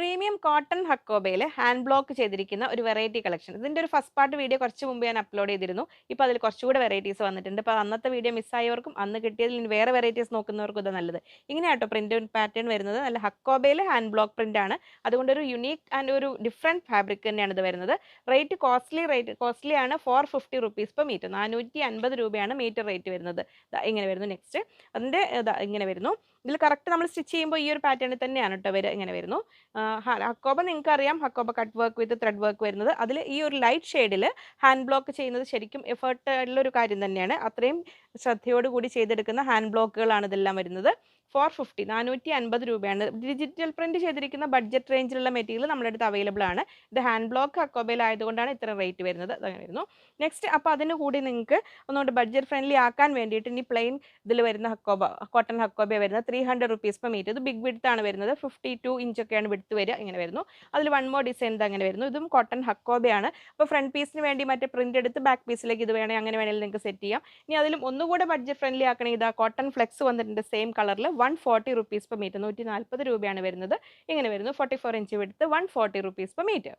Premium cotton ഹക്കോബയിൽ hand block ചെയ്തിരിക്കുന്ന ഒരു വെറൈറ്റി കളക്ഷൻ ഇതിന്റെ ഒരു ഫസ്റ്റ് പാർട്ട് വീഡിയോ കുറച്ച് മുമ്പ് ഞാൻ അപ്ലോഡ് ചെയ്തിരുന്നു. ഇപ്പോൾ അതിൽ കുറച്ചുകൂടെ വെറൈറ്റീസ് വന്നിട്ടുണ്ട്. അപ്പോൾ അന്നത്തെ വീഡിയോ മിസ്സായവർക്കും അന്ന് കിട്ടിയതിൽ വേറെ വെറൈറ്റീസ് നോക്കുന്നവർക്കും ഇത് നല്ലത്. ഇങ്ങനെയാട്ടോ പ്രിന്റ് പാറ്റേൺ വരുന്നത്. നല്ല ഹക്കോബയിൽ ഹാൻഡ് ബ്ലോക്ക് പ്രിന്റ് ആണ്. അതുകൊണ്ട് ഒരു യുണീക്ക് ആൻഡ് ഒരു ഡിഫറെന്റ് ഫാബ്രിക് തന്നെയാണ് ഇത് വരുന്നത്. റേറ്റ് കോസ്റ്റ്ലി റേറ്റ് കോസ്റ്റ്ലി ആണ് four fifty rupees per metre നാനൂറ്റി അൻപത് രൂപയാണ് മീറ്റർ റേറ്റ് വരുന്നത്. ഇങ്ങനെ വരുന്നു. നെക്സ്റ്റ് അതിന്റെ ഇങ്ങനെ വരുന്നു. ഇതിൽ കറക്റ്റ് നമ്മൾ സ്റ്റിച്ച് ചെയ്യുമ്പോൾ ഈ ഒരു പാറ്റേണിൽ തന്നെയാണ് കേട്ടോ വരെ ഇങ്ങനെ വരുന്നു. ഹക്കോബ നിങ്ങൾക്ക് അറിയാം hakoba cut work with thread work വരുന്നത്. അതിൽ ഈ ഒരു ലൈറ്റ് ഷെയ്ഡിൽ ഹാൻഡ് ബ്ലോക്ക് ചെയ്യുന്നത് ശരിക്കും എഫേർട്ട് ഒരു കാര്യം തന്നെയാണ്. അത്രയും ശ്രദ്ധയോടുകൂടി ചെയ്തെടുക്കുന്ന ഹാൻഡ് ബ്ലോക്കുകളാണ് ഇതെല്ലാം വരുന്നത്. ഫോർ ഫിഫ്റ്റി നാനൂറ്റി അൻപത് രൂപയാണ്. ഡിജിറ്റൽ പ്രിന്റ് ചെയ്തിരിക്കുന്ന ബഡ്ജറ്റ് റേഞ്ചിലുള്ള മെറ്റീരിയൽ നമ്മുടെ അടുത്ത് അവൈലബിൾ ആണ്. ഇത് ഹാൻഡ് ബ്ലോക്ക് ഹക്കോബയിൽ ആയതുകൊണ്ടാണ് ഇത്ര റേറ്റ് വരുന്നത്. അങ്ങനെ വരുന്നു. നെക്സ്റ്റ് അപ്പോൾ അതിന് കൂടി നിങ്ങൾക്ക് ഒന്നുകൊണ്ട് ബഡ്ജറ്റ് ഫ്രണ്ട്ലി ആക്കാൻ വേണ്ടിയിട്ട് ഇനി പ്ലെയിൻ ഇതിൽ വരുന്ന ഹക്കോബ കോട്ടൺ ഹക്കോബ വരുന്നത്. Three hundred rupees per metre ഇത് ബിഗ് വിഡ്ത്ത് ആണ് വരുന്നത്. ഫിഫ്റ്റി ടു ഇഞ്ചൊക്കെയാണ് വിഡ്ത്ത് വരിക. ഇങ്ങനെ വരുന്നു. അതിൽ വൺ മോർ ഡിസൈൻ ഇത് അങ്ങനെ വരുന്നു. ഇതും കോട്ടൺ ഹക്കോബയാണ്. അപ്പോൾ ഫ്രണ്ട് പീസിന് വേണ്ടി മറ്റേ പ്രിന്റ് എടുത്ത് ബാക്ക് പീസിലേക്ക് ഇത് വേണേൽ അങ്ങനെ വേണമെങ്കിൽ നിങ്ങൾക്ക് സെറ്റ് ചെയ്യാം. ഇനി അതിലും ഒന്നുകൂടെ ബഡ്ജറ്റ് ഫ്രണ്ട്ലി ആക്കണേ. ഇതാ കോട്ടൺ ഫ്ലെക്സ് വന്നിട്ടുണ്ട് സെയിം കളറിൽ one forty rupees per metre നൂറ്റി നാൽപ്പത് രൂപയാണ് വരുന്നത്. ഇങ്ങനെ വരുന്നു. ഫോർട്ടി ഫോർ ഇഞ്ച് എടുത്ത് one forty rupees per metre